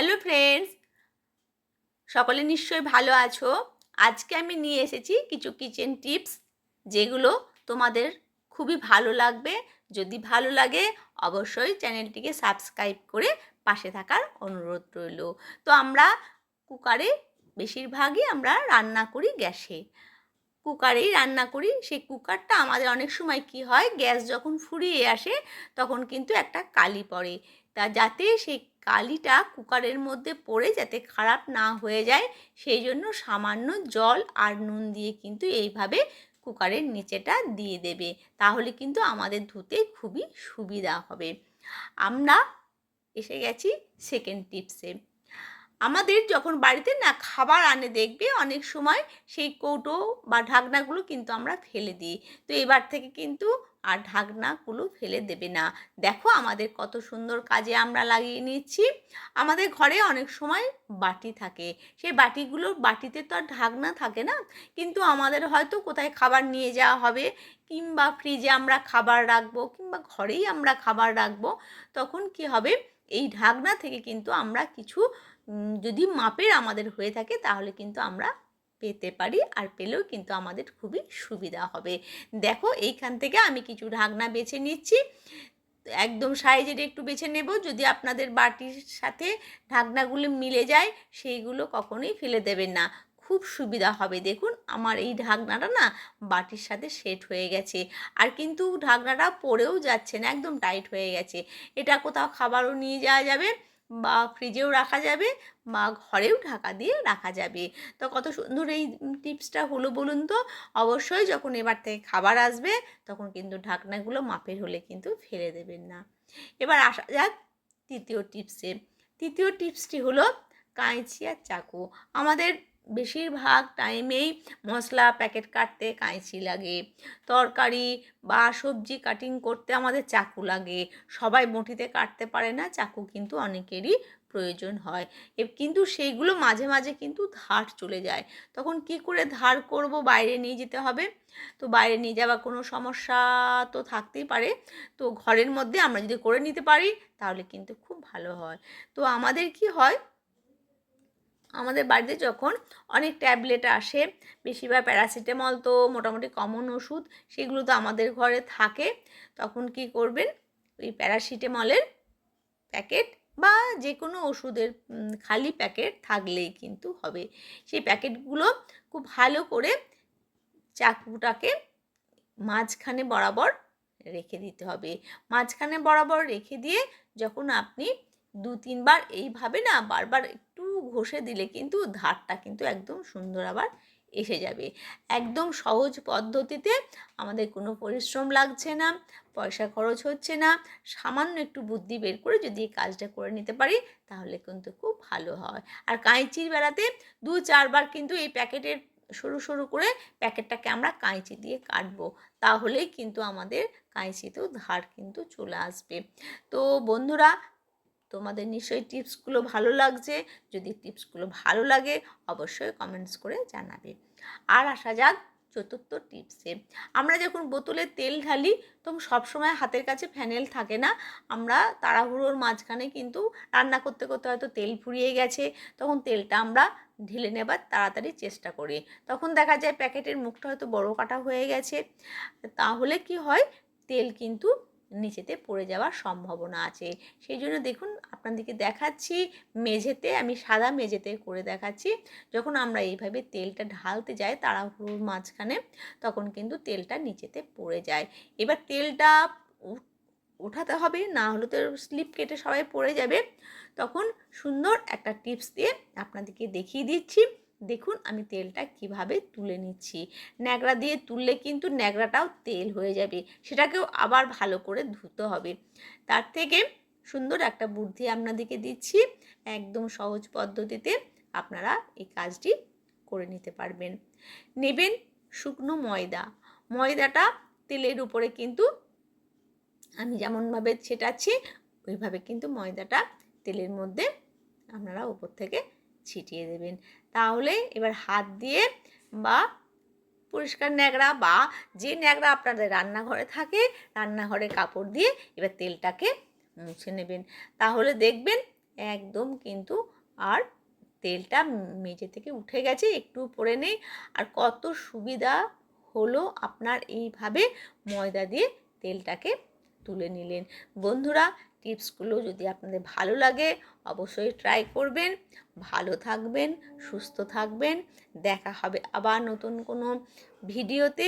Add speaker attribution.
Speaker 1: Hello friends সকলে নিশ্চয়ই ভালো আছো। আজকে আমি নিয়ে এসেছি কিছু কিচেন টিপস যেগুলো তোমাদের খুবই ভালো লাগবে। যদি ভালো লাগে, অবশ্যই চ্যানেলটিকে সাবস্ক্রাইব করে পাশে থাকার অনুরোধ রইল। তো আমরা কুকারে বেশিরভাগই আমরা রান্না করি গ্যাসে। কুকারেই রান্না করি। সেই কুকারটা আমাদের অনেক সময় কি হয়, গ্যাস যখন ফুরিয়ে আসে, তখন কিন্তু একটা কালি পড়ে। তা যাতে সেই কালিটা কুকারের মধ্যে পড়ে যাতে খারাপ না হয়ে যায়, সেই জন্য সামান্য জল আর নুন দিয়ে কিন্তু এইভাবে কুকারের নিচেটা দিয়ে দেবে। তাহলে কিন্তু আমাদের ধুতে খুবই সুবিধা হবে। আমরা এসে গেছি সেকেন্ড টিপসে আমাদের যখন বাড়িতে না খাবার আনে দেখবে অনেক সময় সেই কৌটো বা ঢাকনাগুলো কিন্তু আমরা ফেলে দিই। তো এবার থেকে কিন্তু আর ঢাকনাগুলো ফেলে দেবে না। দেখো আমাদের কত সুন্দর কাজে আমরা লাগিয়ে নিচ্ছি আমাদের ঘরে অনেক সময় বাটি থাকে। সেই বাটিগুলো, বাটিতে তো আর ঢাকনা থাকে না। কিন্তু আমাদের হয়তো কোথায় খাবার নিয়ে যাওয়া হবে কিংবা ফ্রিজে আমরা খাবার রাখব কিংবা ঘরেই আমরা খাবার রাখব, তখন কি হবে? এই ঢাকনা থেকে কিন্তু আমরা কিছু যদি মাপের আমাদের হয়ে থাকে, তাহলে কিন্তু আমরা পেতে পারি আর পেলেও কিন্তু আমাদের খুবই সুবিধা হবে। দেখো, এইখান থেকে আমি কিছু ঢাকনা বেছে নিচ্ছি। একদম সাইজের একটু বেছে নেব। যদি আপনাদের বাটির সাথে ঢাকনাগুলো মিলে যায়, সেইগুলো কখনোই ফেলে দেবেন না। খুব সুবিধা হবে। দেখুন, আমার এই ঢাকনাটা না বাটির সাথে সেট হয়ে গেছে। আর কিন্তু ঢাকনাটা পড়েও যাচ্ছে না, একদম টাইট হয়ে গেছে। এটা কোথাও খাবারও নিয়ে যাওয়া যাবে। বা ফ্রিজেও রাখা যাবে বা ঘরেও ঢাকা দিয়ে রাখা যাবে। তো কত সুন্দর এই টিপসটা হলো বলুন তো। অবশ্যই যখন এবার থেকে খাবার আসবে, তখন কিন্তু ঢাকনাগুলো মাপের হলে কিন্তু ফেলে দেবেন না। এবার আসা যাক তৃতীয় টিপসে তৃতীয় টিপসটি হলো কাঁচি আর চাকু। আমাদের বেশিরভাগ টাইমেই মশলা প্যাকেট কাটতে কাঁচি লাগে। তরকারি বা সবজি কাটিং করতে আমাদের চাকু লাগে। সবাই বটিতে কাটতে পারে না, চাকু কিন্তু অনেকেরই প্রয়োজন হয়। কিন্তু সেইগুলো মাঝে মাঝে কিন্তু ধার চলে যায়। তখন কি করে ধার করব বাইরে নিয়ে যেতে হবে? তো বাইরে নিয়ে যাওয়া কোনো সমস্যা তো থাকতেই পারে। তো ঘরের মধ্যে আমরা যদি করে নিতে পারি, তাহলে কিন্তু খুব ভালো হয়। তো আমাদের কি হয় আমাদের বাড়িতে যখন অনেক ট্যাবলেট আসে, বেশিরভাগ প্যারাসিটামল তো মোটামুটি কমন ওষুধ, সেগুলো তো আমাদের ঘরে থাকে, তখন কি করবেন? ওই প্যারাসিটামলের প্যাকেট বা যে কোনো ওষুধের খালি প্যাকেট থাকলেই কিন্তু হবে। সেই প্যাকেটগুলো খুব ভালো করে চাকুটাকে মাঝখানে বরাবর রেখে দিতে হবে। মাঝখানে বরাবর রেখে দিয়ে যখন আপনি দু তিনবার এইভাবে না বারবার একটু ঘষে দিলে কিন্তু ধারটা কিন্তু একদম সুন্দর আবার এসে যাবে। একদম সহজ পদ্ধতিতে আমাদের কোনো পরিশ্রম লাগছে না, পয়সা খরচ হচ্ছে না, সামান্য একটু বুদ্ধি বের করে যদি এই কাজটা করে নিতে পারি তাহলে কিন্তু খুব ভালো হয়। আর কাঁচির বেড়াতে দু চারবার কিন্তু এই প্যাকেটের সরু সরু করে প্যাকেটটাকে আমরা কাঁচি দিয়ে কাটবো, তাহলেই কিন্তু আমাদের কাঁচিতেও ধার কিন্তু চলে আসবে। তো বন্ধুরা তোমাদের নিশ্চয়ই টিপসগুলো ভালো লাগছে। যদি টিপসগুলো ভালো লাগে, অবশ্যই কমেন্টস করে জানাবে। আর আসা যাক চতুর্থ টিপসে আমরা যখন বোতলে তেল ঢালি তখন সবসময় হাতের কাছে ফ্যানেল থাকে না। আমরা তাড়াহুড়োর মাঝখানে কিন্তু রান্না করতে করতে হয়তো তেল ফুরিয়ে গেছে। তখন তেলটা আমরা ঢেলে নেবার তাড়াতাড়ি চেষ্টা করি। তখন দেখা যায় প্যাকেটের মুখটা হয়তো বড় কাটা হয়ে গেছে। তাহলে কি হয়? তেল কিন্তু নিচেতে পড়ে যাওয়ার সম্ভাবনা আছে। সেই জন্য দেখুন, আপনাদেরকে দেখাচ্ছি মেঝেতে, আমি সাদা মেঝেতে করে দেখাচ্ছি। যখন আমরা এইভাবে তেলটা ঢালতে যাই তাড়াহুড়োর মাঝখানে, তখন কিন্তু তেলটা নিচেতে পড়ে যায়। এবার তেলটা উঠাতে হবে, না হলে তো স্লিপ কেটে সবাই পড়ে যাবে। তখন সুন্দর একটা টিপস দিয়ে আপনাদেরকে দেখিয়ে দিচ্ছি। দেখুন আমি তেলটা কীভাবে তুলে নিচ্ছি। ন্যাকড়া দিয়ে তুললে কিন্তু ন্যাকড়াটাও তেল হয়ে যাবে, সেটাকেও আবার ভালো করে ধুতে হবে। তার থেকে সুন্দর একটা বুদ্ধি আপনাদেরকে দিচ্ছি, একদম সহজ পদ্ধতিতে আপনারা এই কাজটি করে নিতে পারবেন। নেবেন শুকনো ময়দা। ময়দাটা তেলের উপরে কিন্তু আমি যেমনভাবে ছেটাচ্ছি, ওইভাবে কিন্তু ময়দাটা তেলের মধ্যে আপনারা উপর থেকে ছিটিয়ে দেবেন। তাহলে এবার হাত দিয়ে বা পরিষ্কার ন্যাকড়া বা যে ন্যাকড়া আপনাদের রান্নাঘরে থাকে, রান্নাঘরে কাপড় দিয়ে এবার তেলটাকে মুছে নেবেন। তাহলে দেখবেন একদম কিন্তু আর তেলটা মেঝে থেকে উঠে গেছে, একটু পরে নেই। আর কত সুবিধা হলো আপনার এইভাবে ময়দা দিয়ে তেলটাকে তুলে নিলেন। বন্ধুরা টিপসগুলো যদি আপনাদের ভালো লাগে, অবশ্যই ট্রাই করবেন। ভালো থাকবেন, সুস্থ থাকবেন। দেখা হবে আবার নতুন কোনো ভিডিওতে